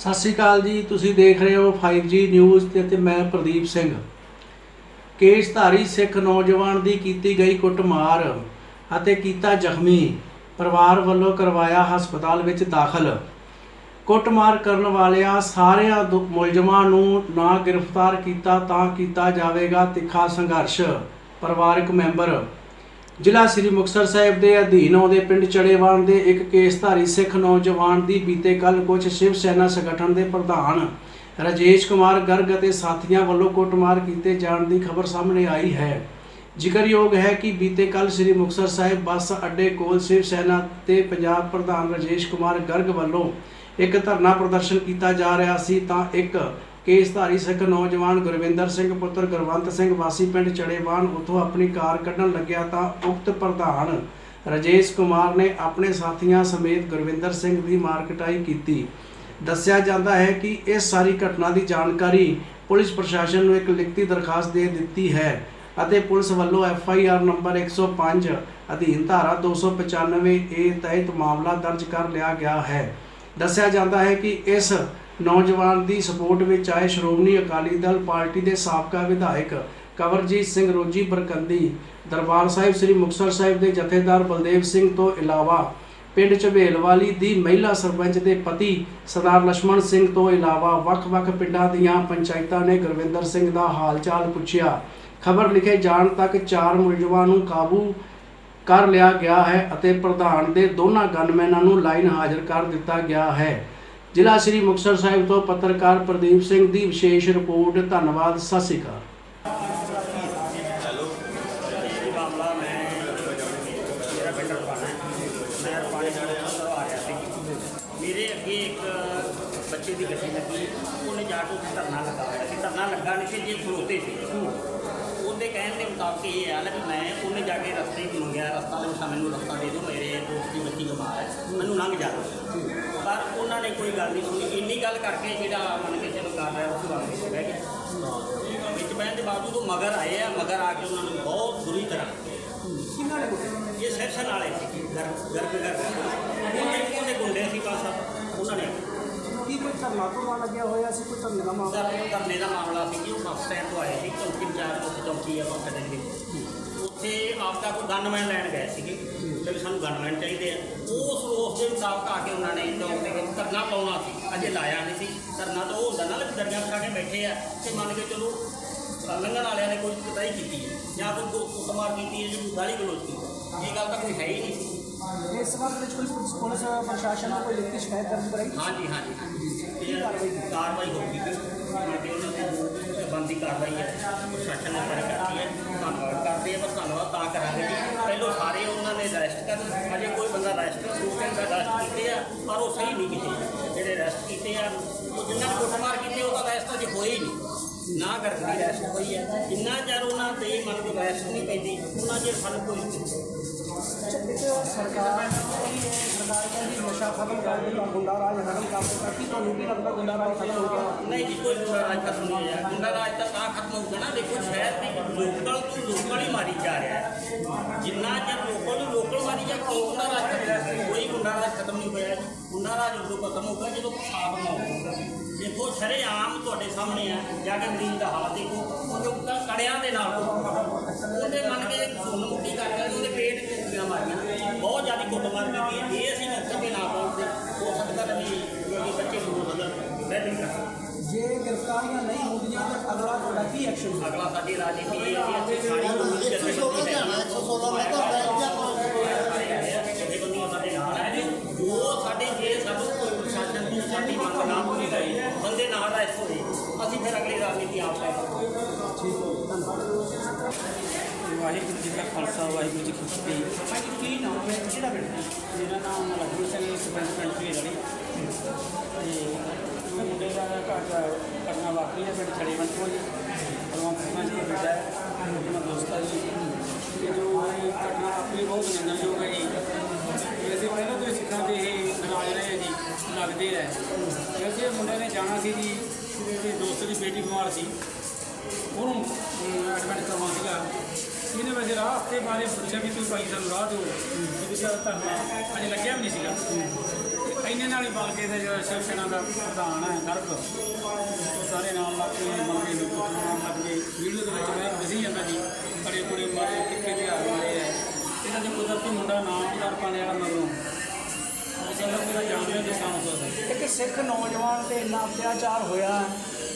ਸਤਿ ਸ਼੍ਰੀ ਅਕਾਲ ਜੀ, ਤੁਸੀਂ ਦੇਖ ਰਹੇ ਹੋ 5G ਨਿਊਜ਼ ਤੇ ਤੇ ਮੈਂ ਪ੍ਰਦੀਪ ਸਿੰਘ। ਕੇਸਧਾਰੀ ਸਿੱਖ ਨੌਜਵਾਨ ਦੀ ਕੀਤੀ ਗਈ ਕੁੱਟਮਾਰ ਅਤੇ ਕੀਤਾ ਜ਼ਖਮੀ ਪਰਿਵਾਰ ਵੱਲੋਂ ਕਰਵਾਇਆ ਹਸਪਤਾਲ ਵਿੱਚ ਦਾਖਲ। ਕੁੱਟਮਾਰ ਕਰਨ ਵਾਲਿਆਂ ਸਾਰਿਆਂ ਦੁ- ਮੁਲਜ਼ਮਾਂ ਨੂੰ ਨਾ ਗ੍ਰਿਫਤਾਰ ਕੀਤਾ ਤਾਂ ਕੀਤਾ ਜਾਵੇਗਾ ਤਿੱਖਾ ਸੰਘਰਸ਼। ਪਰਿਵਾਰਕ ਮੈਂਬਰ ਜ਼ਿਲ੍ਹਾ ਸ੍ਰੀ ਮੁਕਤਸਰ ਸਾਹਿਬ ਦੇ ਅਧੀਨ ਆਉਂਦੇ ਪਿੰਡ ਚੜੇਵਾਨ ਦੇ ਇੱਕ ਕੇਸਧਾਰੀ ਸਿੱਖ ਨੌਜਵਾਨ ਦੀ ਬੀਤੇ ਕੱਲ ਕੁਝ ਸ਼ਿਵ ਸੈਨਾ ਸੰਗਠਨ ਦੇ ਪ੍ਰਧਾਨ ਰਾਜੇਸ਼ ਕੁਮਾਰ ਗਰਗ ਅਤੇ ਸਾਥੀਆਂ ਵੱਲੋਂ ਕੁੱਟਮਾਰ ਕੀਤੇ ਜਾਣ ਦੀ ਖਬਰ ਸਾਹਮਣੇ ਆਈ ਹੈ। ਜ਼ਿਕਰਯੋਗ ਹੈ ਕਿ ਬੀਤੇ ਕੱਲ ਸ੍ਰੀ ਮੁਕਤਸਰ ਸਾਹਿਬ ਬੱਸ ਅੱਡੇ ਕੋਲ ਸ਼ਿਵ ਸੈਨਾ ਤੇ ਪੰਜਾਬ ਪ੍ਰਧਾਨ ਰਾਜੇਸ਼ ਕੁਮਾਰ ਗਰਗ ਵੱਲੋਂ ਇੱਕ ਧਰਨਾ ਪ੍ਰਦਰਸ਼ਨ ਕੀਤਾ ਜਾ ਰਿਹਾ ਸੀ ਤਾਂ ਇੱਕ ਕੇਸਧਾਰੀ ਸਿੱਖ ਨੌਜਵਾਨ ਗੁਰਵਿੰਦਰ ਸਿੰਘ, ਪੁੱਤਰ ਗੁਰਵੰਤ ਸਿੰਘ, ਵਾਸੀ ਪਿੰਡ ਚੜੇਵਾਨ ਉਥੋਂ ਆਪਣੀ ਕਾਰ ਕੱਢਣ ਲੱਗਿਆ ਤਾਂ ਉਕਤ ਪ੍ਰਧਾਨ ਰਾਜੇਸ਼ ਕੁਮਾਰ ਨੇ ਆਪਣੇ ਸਾਥੀਆਂ ਸਮੇਤ ਗੁਰਵਿੰਦਰ ਸਿੰਘ ਦੀ ਮਾਰਕਟਾਈ ਕੀਤੀ। ਦੱਸਿਆ ਜਾਂਦਾ ਹੈ ਕਿ ਇਸ ਸਾਰੀ ਘਟਨਾ ਦੀ ਜਾਣਕਾਰੀ ਪੁਲਿਸ ਪ੍ਰਸ਼ਾਸਨ ਨੂੰ ਇੱਕ ਲਿਖਤੀ ਦਰਖਾਸਤ ਦੇ ਦਿੱਤੀ ਹੈ ਅਤੇ ਪੁਲਿਸ ਵੱਲੋਂ ਐਫ ਆਈ ਆਰ ਨੰਬਰ 105 ਅਧੀਨ ਧਾਰਾ 295 ਏ ਤਹਿਤ ਮਾਮਲਾ ਦਰਜ ਕਰ ਲਿਆ ਗਿਆ ਹੈ। ਦੱਸਿਆ ਜਾਂਦਾ ਹੈ ਕਿ ਇਸ ਨੌਜਵਾਨ ਦੀ ਸਪੋਰਟ ਵਿੱਚ ਆਏ ਸ਼੍ਰੋਮਣੀ ਅਕਾਲੀ ਦਲ ਪਾਰਟੀ ਦੇ ਸਾਬਕਾ ਵਿਧਾਇਕ ਕਵਰਜੀਤ ਸਿੰਘ ਰੋਜੀ ਬਰਕੰਦੀ, ਦਰਬਾਰ ਸਾਹਿਬ ਸ੍ਰੀ ਮੁਕਤਸਰ ਸਾਹਿਬ ਦੇ ਜਥੇਦਾਰ ਬਲਦੇਵ ਸਿੰਘ ਤੋਂ ਇਲਾਵਾ ਪਿੰਡ ਝਵੇਲਵਾਲੀ ਦੀ ਮਹਿਲਾ ਸਰਪੰਚ ਦੇ ਪਤੀ ਸਰਦਾਰ ਲక్ష్మణ ਸਿੰਘ ਤੋਂ ਇਲਾਵਾ ਵੱਖ-ਵੱਖ ਪਿੰਡਾਂ ਦੀਆਂ ਪੰਚਾਇਤਾਂ ਨੇ ਗੁਰਵਿੰਦਰ ਸਿੰਘ ਦਾ ਹਾਲਚਾਲ ਪੁੱਛਿਆ। ਖਬਰ ਲਿਖੇ ਜਾਣ ਤੱਕ ਚਾਰ ਮੁਲਜ਼ਮਾਂ ਨੂੰ ਕਾਬੂ ਕਰ ਲਿਆ ਗਿਆ ਹੈ ਅਤੇ ਪ੍ਰਧਾਨ ਦੇ ਦੋਨਾਂ ਗਨਮੈਨਾਂ ਨੂੰ ਲਾਈਨ ਹਾਜ਼ਰ ਕਰ ਦਿੱਤਾ ਗਿਆ ਹੈ। ਜ਼ਿਲ੍ਹਾ ਸ੍ਰੀ ਮੁਕਤਸਰ ਸਾਹਿਬ ਤੋਂ ਪੱਤਰਕਾਰ ਪ੍ਰਦੀਪ ਸਿੰਘ ਦੀ ਵਿਸ਼ੇਸ਼ ਰਿਪੋਰਟ, ਧੰਨਵਾਦ, ਸਤਿ ਸ਼੍ਰੀ ਅਕਾਲ। ਮੇਰੇ ਅੱਗੇ ਇੱਕ ਬੱਚੇ ਦੀ ਗੱਡੀ ਲੱਗੀ, ਉਹਨੇ ਜਾ ਕੇ ਉੱਥੇ ਧਰਨਾ ਲਗਾ। ਸੀ ਧਰਨਾ ਲੱਗਾ ਨਹੀਂ ਸੀ, ਜੀ ਖਲੋਤੇ ਸੀ। ਉਹਦੇ ਕਹਿਣ ਦੇ ਮੁਤਾਬਕ ਇਹ ਹੈ ਕਿ ਮੈਂ, ਉਹਨੇ ਜਾ ਕੇ ਰਸਤੇ ਹੀ ਮੰਗਿਆ, ਰਸਤਾ ਮੈਨੂੰ ਰਸਤਾ ਦੇ ਦਿਓ ਦੋਸਤ ਦੀ ਬੱਚੀ ਬਿਮਾਰ ਹੈ। ਮੈਨੂੰ ਲੰਘ ਜਾ। ਪਰ ਉਹਨਾਂ ਨੇ ਕੋਈ ਗੱਲ ਨਹੀਂ ਸੁਣੀ। ਇੰਨੀ ਗੱਲ ਕਰਕੇ ਜਿਹੜਾ ਮੰਨ ਕੇ ਚਲੋ ਕਰ ਰਿਹਾ ਉਸ ਵਾਰ ਵਿੱਚ ਬਹਿ ਗਿਆ। ਵਿੱਚ ਬਹਿਣ ਦੇ ਬਾਵਜੂਦ ਉਹ ਮਗਰ ਆਏ ਆ। ਮਗਰ ਆ ਕੇ ਉਹਨਾਂ ਨੂੰ ਬਹੁਤ ਬੁਰੀ ਤਰ੍ਹਾਂ ਕਿੰਨਾਂ ਨੇ? ਇਹ ਸੈਸ਼ਨ ਵਾਲੇ ਸੀ। ਗਰ ਗਰਭ ਗਰਭ ਉਹਦੇ ਉਹਦੇ ਗੁੰਡੇ ਸੀ ਬਸ। ਉਹਨਾਂ ਨੇ। ਕੀ ਕੋਈ ਧਰਨਾ ਤੋਂ ਲੱਗਿਆ ਹੋਇਆ ਸੀ? ਕੋਈ ਧਰਨੇ ਦਾ ਮਾਮਲਾ? ਧਰਨੇ ਦਾ ਮਾਮਲਾ ਸੀ ਕਿ ਉਹ ਬੱਸ ਸਟੈਂਡ ਤੋਂ ਆਏ ਸੀ। ਚੌਂਕੀ ਇੰਚਾਰਜ ਉੱਥੇ ਚੌਂਕੀ ਆ ਬੱਸ ਦੀ। ਉੱਥੇ ਆਪ ਦਾ ਕੋਈ ਗਨਮੈਨ ਲੈਣ ਗਏ ਸੀਗੇ। ਸਾਨੂੰ ਗਨਮੈਨ ਚਾਹੀਦੇ ਆ। ਉਸ ਉਸ ਦੇ ਮੁਤਾਬਕ ਆ ਕੇ ਉਹਨਾਂ ਨੇ ਚੌਂਕ ਦੇ ਵਿੱਚ ਧਰਨਾ ਪਾਉਣਾ ਸੀ। ਅਜੇ ਲਾਇਆ ਨਹੀਂ ਸੀ। ਧਰਨਾ ਤਾਂ ਉਹ ਹੁੰਦਾ ਨਾ ਵੀ ਦਰਿਆ ਬਿਠਾ ਕੇ ਬੈਠੇ ਆ ਤੇ ਮੰਨ ਕੇ ਚਲੋ ਲੰਘਣ ਵਾਲਿਆਂ ਨੇ ਕੋਈ ਕਤਾਈ ਕੀਤੀ ਹੈ। ਜਾਂ ਕੋਈ ਕੁੱਟਮਾਰ ਕੀਤੀ ਹੈ ਜਾਂ ਕੋਈ ਗਾਲੀ ਗਲੋਚ ਕੀਤੀ। ਇਹ ਗੱਲ ਤਾਂ ਕੋਈ ਹੈ ਹੀ ਨਹੀਂ ਇਸ ਸੰਬੰਧ ਵਿੱਚ ਕੋਈ ਪੁਲਿਸ ਪ੍ਰਸ਼ਾਸਨ ਨੂੰ ਕੋਈ ਲਿਖਤੀ ਸ਼ਿਕਾਇਤ ਦਰਜ ਕਰਾਈ? ਹਾਂਜੀ ਹਾਂਜੀ। ਇਹ ਕਾਰਵਾਈ ਹੋਊਗੀ। ਕਿ ਉਹਨਾਂ ਦੀ ਬੰਦੀ ਕਾਰਵਾਈ ਹੈ। ਪ੍ਰਸ਼ਾਸਨ ਨੇ ਪਰ ਕਰਤੀ ਹੈ। ਧੰਨਵਾਦ ਕਰਦੇ ਆ ਪਰ ਧੰਨਵਾਦ ਤਾਂ ਕਰਾਂਗੇ ਜੀ। ਪਹਿਲੋਂ ਸਾਰੇ ਉਹਨਾਂ ਨੇ ਅਰੈਸਟ ਕਰਨ ਅਜੇ ਕੋਈ ਬੰਦਾ ਰੈਸਟ ਦੋ ਤਿੰਨ ਦਾ ਅਰੈਸਟ ਕੀਤੇ ਆ, ਪਰ ਉਹ ਸਹੀ ਨਹੀਂ ਕੀਤੇ। ਜਿਹੜੇ ਰੈਸਟ ਕੀਤੇ ਆ, ਉਹ ਜਿਨ੍ਹਾਂ ਕੁੱਟਮਾਰ ਕੀਤੀ, ਉਹ ਤਾਂ ਰੈਸਟ ਅਜੇ ਹੋਏ ਨਹੀਂ। ਨਾ ਕਰਦੀ ਰੈਸਟ ਹੋਈ ਹੈ। ਜਿੰਨਾ ਚਿਰ ਉਹਨਾਂ ਤੇ ਮਨ ਨੂੰ ਰੈਸਟ ਨਹੀਂ ਪੈਂਦੀ, ਉਹਨਾਂ ਚਿਰ ਸਾਨੂੰ ਕੋਈ ਸਰਕਾਰ ਸਰਕਾਰ ਕਹਿੰਦੀ ਨਸ਼ਾ ਖਤਮ ਕਰ ਦਿੱਤਾ ਗੁੰਡਾ ਰਾਜ ਖਤਮ ਕਰ ਦਿੱਤਾ ਕੀ ਤੁਹਾਨੂੰ ਕੀ ਲੱਗਦਾ ਗੁੰਡਾ ਰਾਜ ਖਤਮ ਹੋ ਗਿਆ ਨਹੀਂ ਜੀ, ਕੋਈ ਗੁੰਡਾ ਰਾਜ ਖਤਮ ਨਹੀਂ ਹੋਇਆ ਗੁੰਡਾ ਰਾਜ ਤਾਂ ਤਾਂ ਖਤਮ ਹੋਊਗਾ ਨਾ। ਦੇਖੋ, ਸ਼ਹਿਰ ਦੀ ਲੋਕਲ ਤੋਂ ਲੋਕਲ ਹੀ ਮਾਰੀ ਜਾ ਰਿਹਾ ਹੈ। ਜਿੰਨਾ ਚਿਰ ਲੋਕਲ ਨੂੰ ਲੋਕਲ ਮਾਰੀ ਜਾ ਕੀ ਗੁੰਡਾ ਰਾਜ ਖਤਮ ਕੋਈ ਗੁੰਡਾ ਰਾਜ ਖਤਮ ਨਹੀਂ ਹੋਇਆ। ਗੁੰਡਾ ਰਾਜ ਉਦੋਂ ਖਤਮ ਹੋਊਗਾ ਜਦੋਂ ਸਾਫ਼ ਹੋਊਗਾ। ਦੇਖੋ, ਸ਼ਰੇ ਆਮ ਤੁਹਾਡੇ ਸਾਹਮਣੇ ਆ। ਜਾ ਕੇ ਮਰੀਜ਼ ਦਾ ਹਾਲ ਦੇਖੋ। ਉਹਨੂੰ ਕੜਿਆਂ ਦੇ ਨਾਲ ਉਹਦੇ ਮੰਨ ਕੇ ਸੁਣ ਮੁੱਟੀ ਕਰ ਉਹਦੇ ਪੇਟ ਬਹੁਤ ਜ਼ਿਆਦਾ ਕੁੱਟਮਾਰ ਕੀਤੀ ਹੈ ਇਹ ਅਸੀਂ ਮੌਕੇ ਤੇ ਨਾ ਪਹੁੰਚਦੇ ਹੋ ਸਕਦਾ ਵੀ ਕਿਉਂਕਿ ਬੱਚੇ ਨੂੰ ਹੋ ਸਕਦਾ ਮੈਂ ਨਹੀਂ ਕਰਦਾ ਜੇ ਗ੍ਰਿਫਤਾਰੀਆਂ ਨਹੀਂ ਹੁੰਦੀਆਂ ਤਾਂ ਅਗਲਾ ਤੁਹਾਡਾ ਕੀ ਐਕਸ਼ਨ ਹੋਊਗਾ ਅਗਲਾ ਸਾਡੀ ਰਾਜਨੀਤੀ ਇਹ ਹੈ ਕਿ ਅਸੀਂ ਸਾਰੀ ਉਮਰ ਜਥੇਬੰਦੀ ਹੈ ਜਥੇਬੰਦੀਆਂ ਸਾਡੇ ਨਾਲ ਹੈ ਜੋ ਸਾਡੇ ਜੇ ਸਾਨੂੰ ਕੋਈ ਪ੍ਰਸ਼ਾਸਨ ਤੋਂ ਸਾਡੀ ਮੰਗ ਨਾ ਪੂਰੀ ਹੋਈ ਬੰਦੇ ਨਾਲ ਰੈਸਟ ਹੋਏ ਅਸੀਂ ਫਿਰ ਅਗਲੀ ਰਾਜਨੀਤੀ ਆਪ ਲੈ ਵਾਹਿਗੁਰੂ ਜੀ ਕਾ ਖਾਲਸਾ ਵਾਹਿਗੁਰੂ ਜੀ ਕੀ ਫਤਿਹ ਕੀ ਨਾਮ ਹੈ ਕਿਹੜਾ ਪਿੰਡ ਮੇਰਾ ਨਾਮ ਲਖਵੀਰ ਸਿੰਘ ਸਰਪੰਚ ਪਿੰਡ ਢੇਰ ਵਾਲੀ। ਤੇ ਉਹ ਮੁੰਡੇ ਦਾ ਘਰ ਕਰਨਾ ਵਾਪਰੀ ਹੈ, ਪਿੰਡ ਛੜੇਵੰਤ ਕੋਲ ਜੀ ਪਰਮਾਤਮਾ ਸਿੰਘ ਜੀ ਦਾ ਬੇਟਾ ਹੈ ਉਹਨਾਂ ਦੋਸਤਾਂ ਜੀ। ਤੇ ਜੋ ਇਹ ਘਟਨਾ ਵਾਪਰੀ ਬਹੁਤ ਨਿੰਦਣਯੋਗ ਹੈ ਜੀ। ਵੈਸੇ ਪਹਿਲਾਂ ਤੋਂ ਹੀ ਸਿੱਖਾਂ ਦੇ ਇਹ ਨਾਰਾਜ਼ ਰਹੇ ਜੀ, ਲੱਗਦੇ ਰਹੇ ਵੈਸੇ ਮੁੰਡੇ ਨੇ ਜਾਣਾ ਸੀ ਜੀ ਇਹਦੇ ਦੋਸਤ ਦੀ ਬੇਟੀ ਬਿਮਾਰ ਸੀ। ਉਹਨੂੰ ਐਡਮਿਟ ਕਰਵਾਉਣਾ ਸੀਗਾ। ਇਹਨੇ ਵੈਸੇ ਰਾਹ ਹਫ਼ਤੇ ਬਾਰੇ ਪੁੱਛਿਆ ਵੀ ਤੂੰ ਭਾਈ ਸਾਨੂੰ ਰਾਹ ਦਿਓ। ਧਰਨਾ ਅਜੇ ਲੱਗਿਆ ਵੀ ਨਹੀਂ ਸੀਗਾ। ਤੇ ਇਹਨੇ ਨਾਲ ਹੀ ਬਲਕੇ ਦੇ ਜੋ ਸ਼ਿਵ ਸੈਨਾ ਦਾ ਪ੍ਰਧਾਨ ਹੈ ਗਰਗ ਉਹ ਸਾਰੇ ਨਾਲ ਲੱਗ ਕੇ ਬਲਕੇ ਨੂੰ ਕੁੱਟਣ ਨਾਲ ਲੱਗ ਕੇ ਵੀਡੀਓ ਦੇ ਵਿੱਚ ਮੈਂ ਦਿਸੀ ਜਾਂਦਾ ਜੀ ਬੜੇ ਬੜੇ ਮਾਰੇ ਤੇ ਹਾਰ ਮਾਰੇ ਹੈ। ਇਹਨਾਂ ਦੇ ਕੁਦਰਤੀ ਮੁੰਡਾ ਨਾਮਦਾਰ ਪਾਣੇ ਵਾਲਾ ਮਗਰੋਂ। ਦੇ ਇੱਕ ਸਿੱਖ ਨੌਜਵਾਨ ਤੇ ਇੰਨਾ ਅਤਿਆਚਾਰ ਹੋਇਆ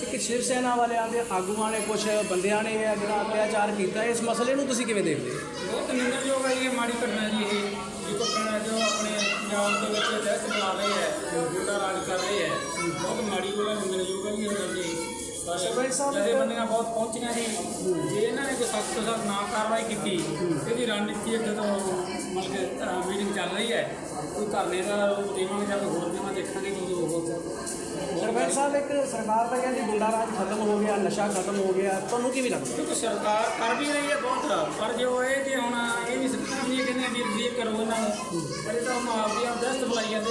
ਇੱਕ ਸ਼ਿਵ ਸੈਨਾ ਵਾਲਿਆਂ ਦੇ ਆਗੂਆਂ ਨੇ ਕੁਝ ਬੰਦਿਆਂ ਨੇ ਇਹ ਜਿਹੜਾ ਅਤਿਆਚਾਰ ਕੀਤਾ ਇਸ ਮਸਲੇ ਨੂੰ ਤੁਸੀਂ ਕਿਵੇਂ ਦੇਖਦੇ ਹੋ? ਬਹੁਤ ਨਿੰਦਣਯੋਗ ਹੈ ਇਹ ਮਾੜੀ ਘਟਨਾ ਜੀ ਇਹ। ਦੇ ਵਿੱਚ ਦਹਿਸ਼ਤ ਬਣਾ ਰਹੇ ਹੈ ਗੁੰਡਾ ਰਾਜ ਕਰ ਰਹੇ ਹੈ। ਬਹੁਤ ਮਾੜੀ ਉਹਨਾਂ ਨਿੰਦਣਯੋਗ ਹੈ ਜੀ ਇਹ ਗੱਲ ਜੀ ਸਰਪੰਚ ਸਾਹਿਬ, ਜਿਹੜੇ ਬੰਦੀਆਂ ਬਹੁਤ ਪਹੁੰਚੀਆਂ ਜੀ ਜੇ ਇਹਨਾਂ ਨੇ ਕੋਈ ਸਖਤ ਤੋਂ ਸਖਤ ਨਾ ਕਾਰਵਾਈ ਕੀਤੀ ਇਹਦੀ ਰਣਨੀਤੀ ਅੱਗੇ ਤੋਂ ਮਤਲਬ ਮੀਟਿੰਗ ਚੱਲ ਰਹੀ ਹੈ ਕੋਈ ਧਰਨੇ ਦਾ ਰੂਪ ਦੇਵਾਂਗੇ ਜਾਂ ਕੋਈ ਹੋਰ ਦੇਵਾਂ ਦੇਖਾਂਗੇ ਕਿ ਉਹ ਹੋਰ ਸਰਪੰਚ ਸਾਹਿਬ ਇੱਕ ਸਰਕਾਰ ਤਾਂ ਕਹਿੰਦੀ ਗੁੰਡਾ ਰਾਜ ਖਤਮ ਹੋ ਗਿਆ ਨਸ਼ਾ ਖਤਮ ਹੋ ਗਿਆ। ਤੁਹਾਨੂੰ ਕੀ ਵੀ ਲੱਗਦਾ? ਕਿਉਂਕਿ ਸਰਕਾਰ ਕਰ ਵੀ ਰਹੀ ਹੈ ਬਹੁਤ। ਪਰ ਜੋ ਇਹ ਜੇ ਹੁਣ ਇਹ ਵੀ ਸਰਕਾਰ ਇਹ ਕਹਿੰਦੇ ਵੀ ਕਰੋ ਇਹਨਾਂ ਨੂੰ। ਪਰ ਇਹ ਤਾਂ ਹੁਣ ਆਪ ਦਸਤ ਬੁਲਾਈ ਜਾਂਦੇ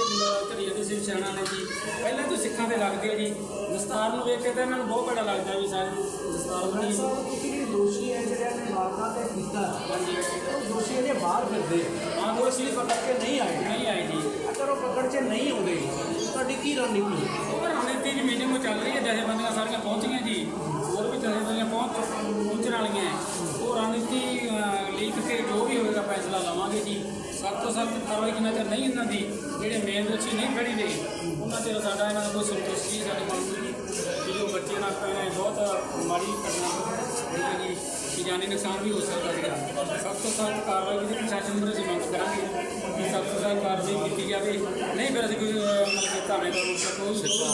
ਕਰੀ ਜਾਂਦੇ ਸਿਰ ਸਿਆਣਾ ਨੇ ਜੀ। ਪਹਿਲਾਂ ਤੋਂ ਸਿੱਖਾਂ ਤੇ ਲੱਗਦੇ ਹੋ ਜੀ। ਦਸਤਾਰ ਨੂੰ ਵੇਖ ਕੇ ਤਾਂ ਇਹਨਾਂ ਨੂੰ ਬਹੁਤ ਬੜਾ ਲੱਗਦਾ ਵੀ ਸਾਰੇ ਦਸਤਾਰ ਬਣੀ। ਜਿਹੜੇ ਦੋਸ਼ੀ ਹੈ ਜਿਹੜਿਆਂ ਨੇ ਵਾਰਦਾਤ ਇਹ ਕੀਤਾ ਉਹ ਦੋਸ਼ੀ ਇਹਦੇ ਬਾਹਰ ਫਿਰਦੇ। ਆ ਹਾਂ ਉਹ ਸੀ ਪਕੜ ਕੇ ਨਹੀਂ ਆਏ। ਨਹੀਂ ਆਏ ਜੀ। ਅਗਰ ਉਹ ਪਕੜ 'ਚ ਨਹੀਂ ਆਉਂਦੇ ਤੁਹਾਡੀ ਕੀ ਰਣਨੀਤੀ ਉਹ ਰਣਨੀਤੀ ਦੀ ਮੀਟਿੰਗ ਚੱਲ ਰਹੀ ਹੈ ਜਥੇਬੰਦੀਆਂ ਸਾਰੀਆਂ ਪਹੁੰਚੀਆਂ ਜੀ। ਹੋਰ ਵੀ ਜਥੇਬੰਦੀਆਂ ਪਹੁੰਚ ਪਹੁੰਚਣ ਵਾਲੀਆਂ। ਉਹ ਰਣਨੀਤੀ ਲਿਖ ਕੇ ਜੋ ਵੀ ਹੋਵੇਗਾ ਫੈਸਲਾ ਲਵਾਂਗੇ ਜੀ। ਸਖਤ ਤੋਂ ਸਖਤ ਕਾਰਵਾਈ ਜਿੰਨਾ ਚਿਰ ਨਹੀਂ ਇਹਨਾਂ ਦੀ, ਜਿਹੜੇ ਮੇਨ ਦੋਸ਼ੀ ਨਹੀਂ ਫੜੀ ਦੇ ਉਹਨਾਂ ਤੇ ਸਾਡਾ ਇਹਨਾਂ ਦਾ ਸੰਤੁਸ਼ਟੀ ਸਾਡੀ ਬਣਦੀ ਨਹੀਂ। ਜੋ ਬੱਚੇ ਨਾਲ ਪੈਣਾ ਬਹੁਤ ਮਾੜੀ ਘਟਨਾ ਹੋਈ ਕਿ ਜਾਨੀ ਨੁਕਸਾਨ ਵੀ ਹੋ ਸਕਦਾ ਸੀਗਾ। ਸਖਤ ਤੋਂ ਸਖਤ ਕਾਰਵਾਈ ਜਿਹੜੀ ਪ੍ਰਸ਼ਾਸਨ ਵੱਲੋਂ ਅਸੀਂ ਮੰਗ ਕਰਾਂਗੇ ਕਿ ਸਖਤ ਤੋਂ ਸਖਤ ਕਾਰਵਾਈ ਕੀਤੀ ਜਾਵੇ। ਨਹੀਂ ਫਿਰ ਅਸੀਂ ਕੋਈ ਮਤਲਬ ਧਾਰਨੇ ਦਾ ਰੂਪ ਕੋਈ ਸਿੱਟਾ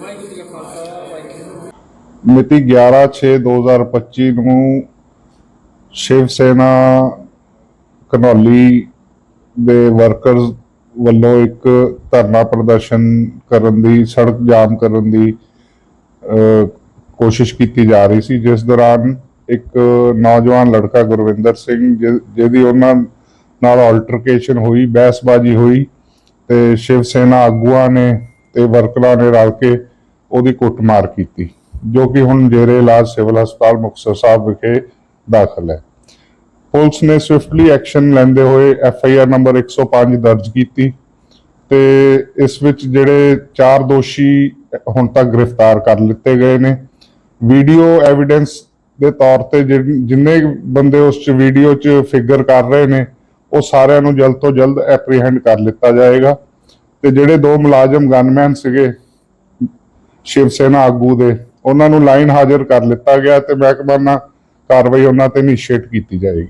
ਵਾਹਿਗੁਰੂ ਜੀ ਕਾ ਖਾਲਸਾ, ਵਾਹਿਗੁਰੂ ਮਿਤੀ 11/6/2025 ਨੂੰ ਸ਼ਿਵ ਸੈਨਾ ਕਨੌਲੀ ਦੇ ਵਰਕਰਸ ਵੱਲੋਂ ਇੱਕ ਧਰਨਾ ਪ੍ਰਦਰਸ਼ਨ ਕਰਨ ਦੀ, ਸੜਕ ਜਾਮ ਕਰਨ ਦੀ ਕੋਸ਼ਿਸ਼ ਕੀਤੀ ਜਾ ਰਹੀ ਸੀ, ਜਿਸ ਦੌਰਾਨ ਇੱਕ ਨੌਜਵਾਨ ਲੜਕਾ ਗੁਰਵਿੰਦਰ ਸਿੰਘ ਜਿਹਦੀ ਉਹਨਾਂ ਨਾਲ ਆਲਟਰਕੇਸ਼ਨ ਹੋਈ, ਬਹਿਸਬਾਜ਼ੀ ਹੋਈ ਤੇ ਸ਼ਿਵ ਸੈਨਾ ਆਗੂਆਂ ਨੇ ਤੇ ਵਰਕਰਾਂ ਨੇ ਰਲ ਕੇ ਉਹਦੀ ਕੁੱਟਮਾਰ ਕੀਤੀ, ਜੋ ਕਿ ਹੁਣ ਜੇਰੇ ਇਲਾਜ ਸਿਵਲ ਹਸਪਤਾਲ ਮੁਕਤਸਰ ਸਾਹਿਬ ਵਿਖੇ ਦਾਖਲ ਹੈ। ਪੁਲਿਸ ਨੇ ਸਵਿਫਟਲੀ ਐਕਸ਼ਨ ਲੈਂਦੇ ਹੋਏ ਐਫ ਆਈ ਆਰ ਨੰਬਰ 105 ਦਰਜ ਕੀਤੀ ਤੇ ਇਸ ਵਿੱਚ ਜਿਹੜੇ ਚਾਰ ਦੋਸ਼ੀ ਹੁਣ ਤੱਕ ਗ੍ਰਿਫਤਾਰ ਕਰ ਲਿੱਤੇ ਗਏ ਨੇ। ਵੀਡੀਓ ਐਵੀਡੈਂਸ ਦੇ ਤੌਰ ਤੇ ਜਿੰਨੇ ਬੰਦੇ ਉਸ ਚ ਵੀਡੀਓ ਚ ਫਿਗਰ ਕਰ ਰਹੇ ਨੇ, ਉਹ ਸਾਰਿਆਂ ਨੂੰ ਜਲਦ ਤੋਂ ਜਲਦ ਐਪਰੀਹੈਂਡ ਕਰ ਲਿੱਤਾ ਜਾਏਗਾ। ਤੇ ਜਿਹੜੇ ਦੋ ਮੁਲਾਜ਼ਮ ਗਨਮੈਨ ਸੀਗੇ, ਸ਼ਿਵ ਸੈਨਾ ਆਗੂ ਦੇ, ਉਹਨਾਂ ਨੂੰ ਲਾਈਨ ਹਾਜ਼ਰ ਕਰ ਲਿੱਤਾ ਗਿਆ ਤੇ ਮਹਿਕਮਾ ਨਾਲ ਕਾਰਵਾਈ ਉਹਨਾਂ ਤੇ ਇਨੀਸ਼ੀਏਟ ਕੀਤੀ ਜਾਏਗੀ।